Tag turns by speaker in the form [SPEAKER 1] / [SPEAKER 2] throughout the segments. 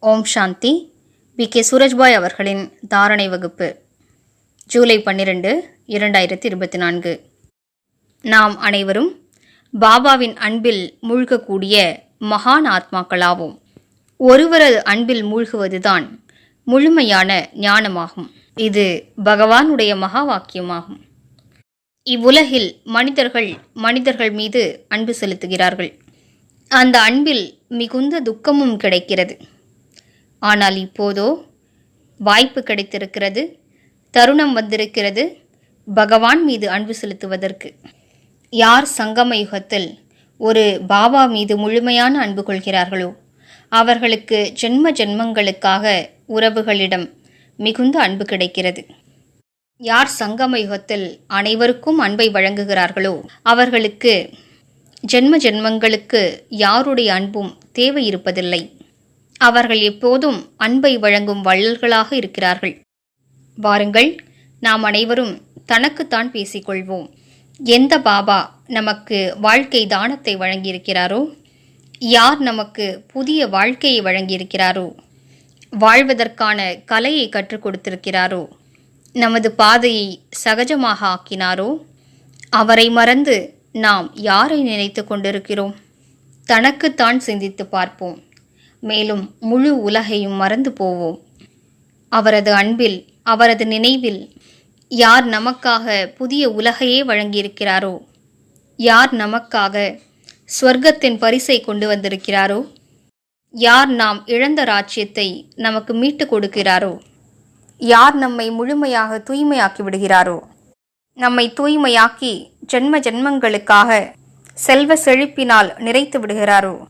[SPEAKER 1] ஓம் சாந்தி. V K. Surajbhai அவர்களின் தாரணை வகுப்பு ஜூலை பன்னிரண்டு இரண்டாயிரத்தி இருபத்தி நான்கு. நாம் அனைவரும் பாபாவின் அன்பில் மூழ்கக்கூடிய மகான் ஆத்மாக்களாவோம். ஒருவரது அன்பில் மூழ்குவதுதான் முழுமையான ஞானமாகும். இது பகவானுடைய மகா வாக்கியமாகும். இவ்வுலகில் மனிதர்கள் மனிதர்கள் மீது அன்பு செலுத்துகிறார்கள். அந்த அன்பில் மிகுந்த துக்கமும் கிடைக்கிறது. ஆனால் இப்போதோ வாய்ப்பு கிடைத்திருக்கிறது தருணம் வந்திருக்கிறது பகவான் மீது அன்பு செலுத்துவதற்கு. யார் சங்கம யுகத்தில் ஒரு பாபா மீது முழுமையான அன்பு கொள்கிறார்களோ அவர்களுக்கு ஜென்ம ஜென்மங்களுக்காக உறவுகளிடம் மிகுந்த அன்பு கிடைக்கிறது. யார் சங்கம யுகத்தில் அனைவருக்கும் அன்பை வழங்குகிறார்களோ அவர்களுக்கு ஜென்ம ஜென்மங்களுக்கு யாருடைய அன்பும் தேவை இருப்பதில்லை. அவர்கள் எப்போதும் அன்பை வழங்கும் வள்ளல்களாக இருக்கிறார்கள். வாருங்கள் நாம் அனைவரும் தனக்குத்தான் பேசிக்கொள்வோம். எந்த பாபா நமக்கு வாழ்க்கை தானத்தை வழங்கியிருக்கிறாரோ? யார் நமக்கு புதிய வாழ்க்கையை வழங்கியிருக்கிறாரோ? வாழ்வதற்கான கலையை கற்றுக் கொடுத்திருக்கிறாரோ? நமது பாதையை சகஜமாக ஆக்கினாரோ? அவரை மறந்து நாம் யாரை நினைத்து கொண்டிருக்கிறோம்? தனக்குத்தான் சிந்தித்து பார்ப்போம். மேலும் முழு உலகையும் மறந்து போவோம். அவரது அன்பில் அவரது நினைவில் யார் நமக்காக புதிய உலகையே வழங்கியிருக்கிறாரோ? யார் நமக்காக ஸ்வர்க்கத்தின் பரிசை கொண்டு வந்திருக்கிறாரோ? யார் நாம் இழந்த ராஜ்யத்தை நமக்கு மீட்டு கொடுக்கிறாரோ? யார் நம்மை முழுமையாக தூய்மையாக்கி விடுகிறாரோ? நம்மை தூய்மையாக்கி ஜென்ம ஜென்மங்களுக்காக செல்வ செழிப்பினால் நிறைத்து விடுகிறாரோ?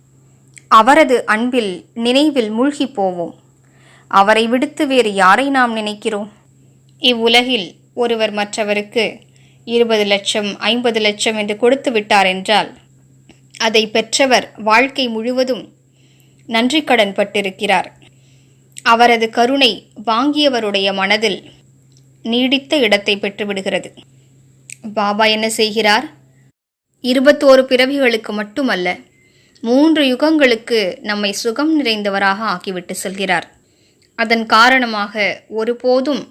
[SPEAKER 1] அவரது அன்பில் நினைவில் மூழ்கி போவோம். அவரை விடுத்து வேறு யாரை நாம் நினைக்கிறோம்? இவ்வுலகில் ஒருவர் மற்றவருக்கு இருபது லட்சம் ஐம்பது லட்சம் என்று கொடுத்து விட்டார் என்றால் அதை பெற்றவர் வாழ்க்கை முழுவதும் நன்றி கடன் பட்டிருக்கிறார். அவரது கருணை வாங்கியவருடைய மனதில் நீடித்த இடத்தை பெற்றுவிடுகிறது. பாபா என்ன செய்கிறார்? இருபத்தோரு பிறவிகளுக்கு மட்டுமல்ல மூன்று யுகங்களுக்கு நம்மை சுகம் நிறைந்தவராக ஆக்கிவிட்டு செல்கிறார். அதன் காரணமாக ஒருபோதும்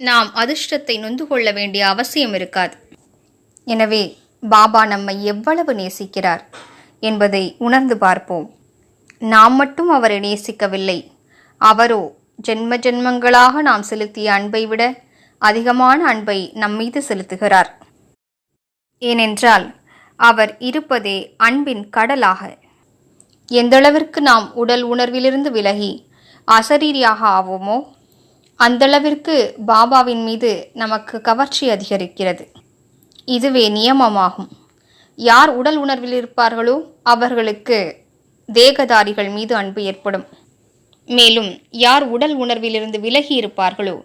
[SPEAKER 1] நாம் அதிர்ஷ்டத்தை நொந்து கொள்ள வேண்டிய அவசியம் இருக்காது. எனவே பாபா நம்மை எவ்வளவு நேசிக்கிறார் என்பதை உணர்ந்து பார்ப்போம். நாம் மட்டும் அவரை நேசிக்கவில்லை. அவரோ ஜென்ம ஜென்மங்களாக நாம் செலுத்திய அன்பை விட அதிகமான அன்பை நம்மீது செலுத்துகிறார். ஏனென்றால் அவர் இருப்பதே அன்பின் கடலாக எந்தளவிற்கு நாம் உடல் உணர்விலிருந்து விலகி அசரீரியாக ஆவோமோ அந்தளவிற்கு பாபாவின் மீது நமக்கு கவர்ச்சி அதிகரிக்கிறது. இதுவே நியமமாகும். யார் உடல் உணர்வில் இருப்பார்களோ அவர்களுக்கு தேகதாரிகள் மீது அன்பு ஏற்படும். மேலும் யார் உடல் உணர்விலிருந்து விலகி இருப்பார்களோ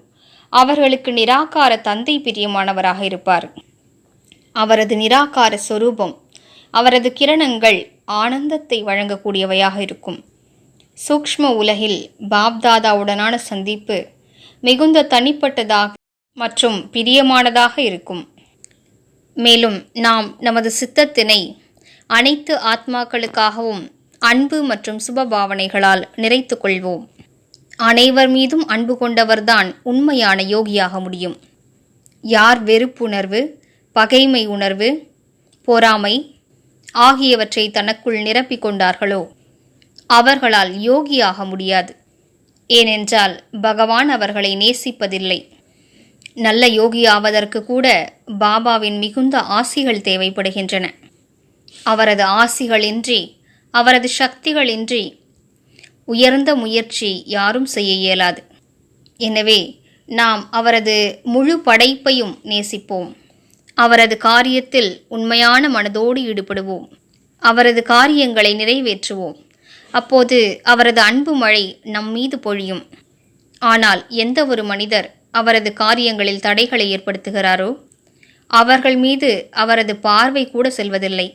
[SPEAKER 1] அவர்களுக்கு நிராகார தந்தை பிரியமானவராக இருப்பார். அவரது நிராகார சொரூபம் அவரது கிரணங்கள் ஆனந்தத்தை வழங்கக்கூடியவையாக இருக்கும். சூக்ஷ்ம உலகில் பாப்தாதாவுடனான சந்திப்பு மிகுந்த தனிப்பட்டதாக மற்றும் பிரியமானதாக இருக்கும். மேலும் நாம் நமது சித்தத்தினை அனைத்து ஆத்மாக்களுக்காகவும் அன்பு மற்றும் சுபபாவனைகளால் நிறைத்து கொள்வோம். அனைவர் மீதும் அன்பு கொண்டவர்தான் உண்மையான யோகியாக முடியும். யார் வெறுப்புணர்வு பகைமை உணர்வு பொறாமை ஆகியவற்றை தனக்குள் நிரப்பிக் கொண்டார்களோ? அவர்களால் யோகியாக முடியாது. ஏனென்றால் பகவான் அவர்களை நேசிப்பதில்லை. நல்ல யோகியாவதற்கு கூட பாபாவின் மிகுந்த ஆசிகள் தேவைப்படுகின்றன. அவரது ஆசிகளின்றி அவரது சக்திகளின்றி உயர்ந்த முயற்சி யாரும் செய்ய இயலாது. எனவே நாம் அவரது முழு படைப்பையும் நேசிப்போம். அவரது காரியத்தில் உண்மையான மனதோடு ஈடுபடுவோம். அவரது காரியங்களை நிறைவேற்றுவோம். அப்போது அவரது அன்பு மழை நம் மீது பொழியும். ஆனால் எந்த ஒரு மனிதர் அவரது காரியங்களில் தடைகளை ஏற்படுத்துகிறாரோ? அவர்கள் மீது அவரது பார்வை கூட செல்வதில்லை.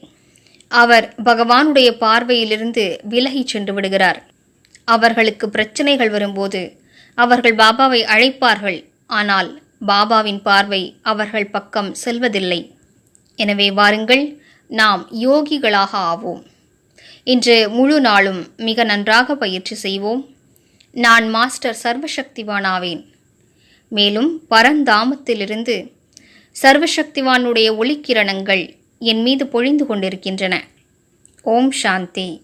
[SPEAKER 1] அவர் பகவானுடைய பார்வையிலிருந்து விலகிச் சென்று விடுகிறார். அவர்களுக்கு பிரச்சனைகள் வரும்போது அவர்கள் பாபாவை அழைப்பார்கள். ஆனால் பாபாவின் பார்வை அவர்கள் பக்கம் செல்வதில்லை. எனவே வாருங்கள் நாம் யோகிகளாக ஆவோம். இன்று முழு நாளும் மிக நன்றாக பயிற்சி செய்வோம். நான் மாஸ்டர் சர்வசக்திவானாவேன். மேலும் பரந்தாமத்திலிருந்து சர்வசக்திவானுடைய ஒளிக்கிரணங்கள் என் மீது பொழிந்து கொண்டிருக்கின்றன. ஓம் சாந்தி.